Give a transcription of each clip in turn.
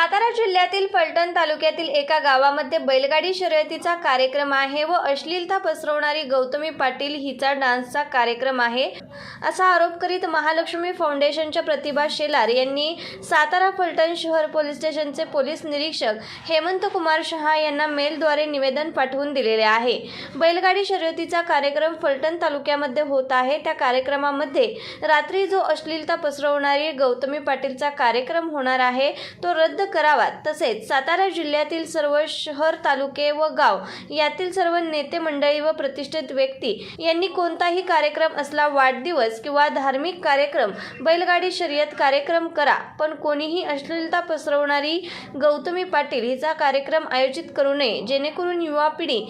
सातारा जिल्ह्यातील फलटण तालुक्यातील एका गावामध्ये बैलगाडी शर्यतीचा कार्यक्रम आहे व अश्लीलता पसरवणारी गौतमी पाटील हिचा डान्सचा कार्यक्रम आहे. असा आरोप करीत महालक्ष्मी फाउंडेशनच्या प्रतिभा शेलार यांनी सातारा फलटण शहर पोलीस स्टेशनचे पोलीस निरीक्षक हेमंत कुमार शहा यांना मेलद्वारे निवेदन पाठवून दिलेले आहे. बैलगाडी शर्यतीचा कार्यक्रम फलटण तालुक्यामध्ये होत आहे. त्या कार्यक्रमामध्ये रात्री जो अश्लीलता पसरवणारी गौतमी पाटीलचा कार्यक्रम होणार आहे तो रद्द करावा तसेच सातारा जिल्ह्यातील सर्व शहर तालुके व गाव यातील सर्व नेते मंडळी व प्रतिष्ठित व्यक्ती यांनी कोणताही कार्यक्रम असला वाढदिवस किंवा धार्मिक कार्यक्रम बैलगाडी शर्यत कार्यक्रम करा. पण कोणीही अश्लीलता पसरवणारी गौतमी पाटील हिचा कार्यक्रम आयोजित करू नये. जेणेकरून युवा पिढी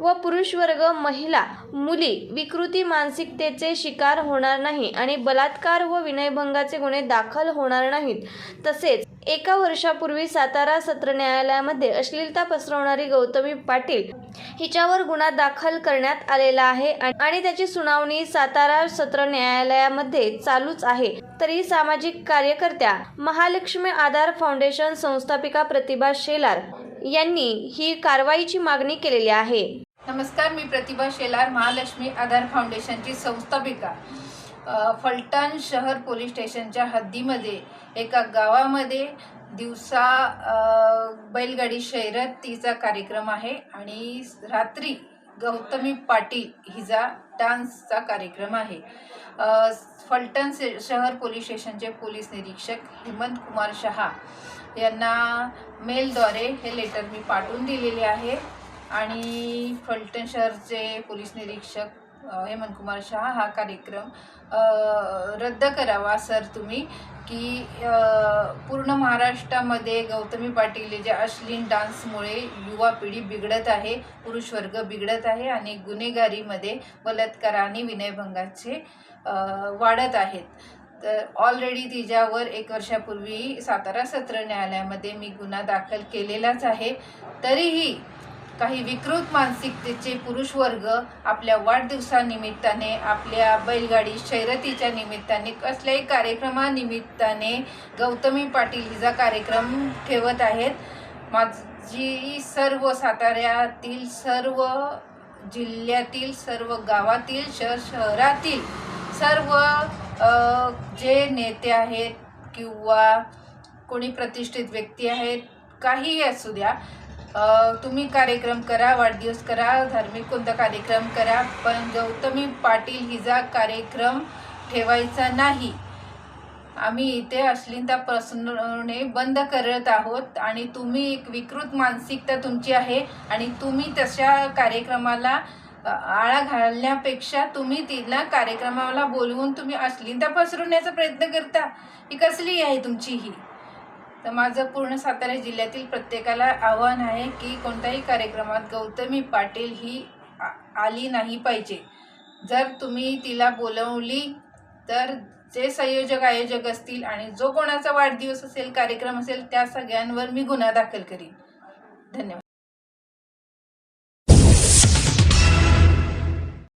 व पुरुष वर्ग महिला मुली विकृती मानसिकतेचे शिकार होणार नाही आणि बलात्कार व विनयभंगाचे गुन्हे दाखल होणार नाहीत. तसेच एका वर्षापूर्वी सातारा सत्र न्यायालयामध्ये अश्लीलता पसरवणारी गौतमी पाटील हिच्यावर गुन्हा दाखल करण्यात आलेला आहे आणि त्याची सुनावणी सातारा सत्र न्यायालयामध्ये चालूच आहे. तरी सामाजिक कार्यकर्त्या महालक्ष्मी आधार फाउंडेशन संस्थापिका प्रतिभा शेलार यांनी ही कारवाईची मागणी केलेली आहे. नमस्कार मी प्रतिभा शेलार महालक्ष्मी आधार फाउंडेशनची संस्थापिका. फलटण शहर पोलीस स्टेशनच्या हद्दीमध्ये एका गावामध्ये दिवसा बैलगाडी शर्यतीचा कार्यक्रम आहे आणि रात्री गौतमी पाटील हिचा डान्सचा कार्यक्रम आहे. फलटण से शहर पोलीस स्टेशनचे पोलीस निरीक्षक हेमंत कुमार शहा यांना मेलद्वारे हे लेटर मी पाठवून दिलेले आहे. आणि फलटण शहरचे पोलीस निरीक्षक हेमंत कुमार शहा हा कार्यक्रम रद्द करावा सर तुम्ही. की पूर्ण महाराष्ट्रामध्ये गौतमी पाटील जे अश्लील डान्समुळे युवा पिढी बिघडत आहे पुरुष वर्ग बिघडत आहे आणि गुन्हेगारीमध्ये बलात्कार आणि विनयभंगाचे वाढत आहेत. तर ऑलरेडी तिच्यावर एक वर्षापूर्वी सातारा सत्र न्यायालयामध्ये मी गुन्हा दाखल केलेलाच आहे. तरीही काही विकृत मानसिकतेचे पुरुष वर्ग आपल्या वाढदिवसानिमित्ताने आपल्या बैलगाडी शर्यतीच्या निमित्ताने कसल्याही कार्यक्रमानिमित्ताने गौतमी पाटील हिचा कार्यक्रम ठेवत आहेत. माझी सर्व साताऱ्यातील सर्व जिल्ह्यातील सर्व गावातील शहर शहरातील सर्व जे नेते आहेत किंवा कोणी प्रतिष्ठित व्यक्ती आहेत काहीही असू द्या तुम्ही कार्यक्रम करा वाढदिवस करा धार्मिक कोणता कार्यक्रम करा पण गौतमी पाटील हिचा कार्यक्रम ठेवायचा नाही. आम्ही इथे अश्लीलता पसरवणे बंद करत आहोत आणि तुम्ही एक विकृत मानसिकता तुमची आहे आणि तुम्ही तशा कार्यक्रमाला आळा घालण्यापेक्षा तुम्ही तिला कार्यक्रमाला बोलवून तुम्ही अश्लीलता पसरवण्याचा प्रयत्न करता. ही कसली आहे तुमची ही? तर माझं पूर्ण सातारा जिल्ह्यातील प्रत्येकाला आव्हान आहे की कोणत्याही कार्यक्रमात गौतमी पाटील ही आ- आली नाही पाहिजे. जर तुम्ही तिला बोलवली तर जे संयोजक आयोजक असतील आणि जो कोणाचा वाढदिवस असेल कार्यक्रम असेल त्या सगळ्यांवर मी गुन्हा दाखल करीन. धन्यवाद.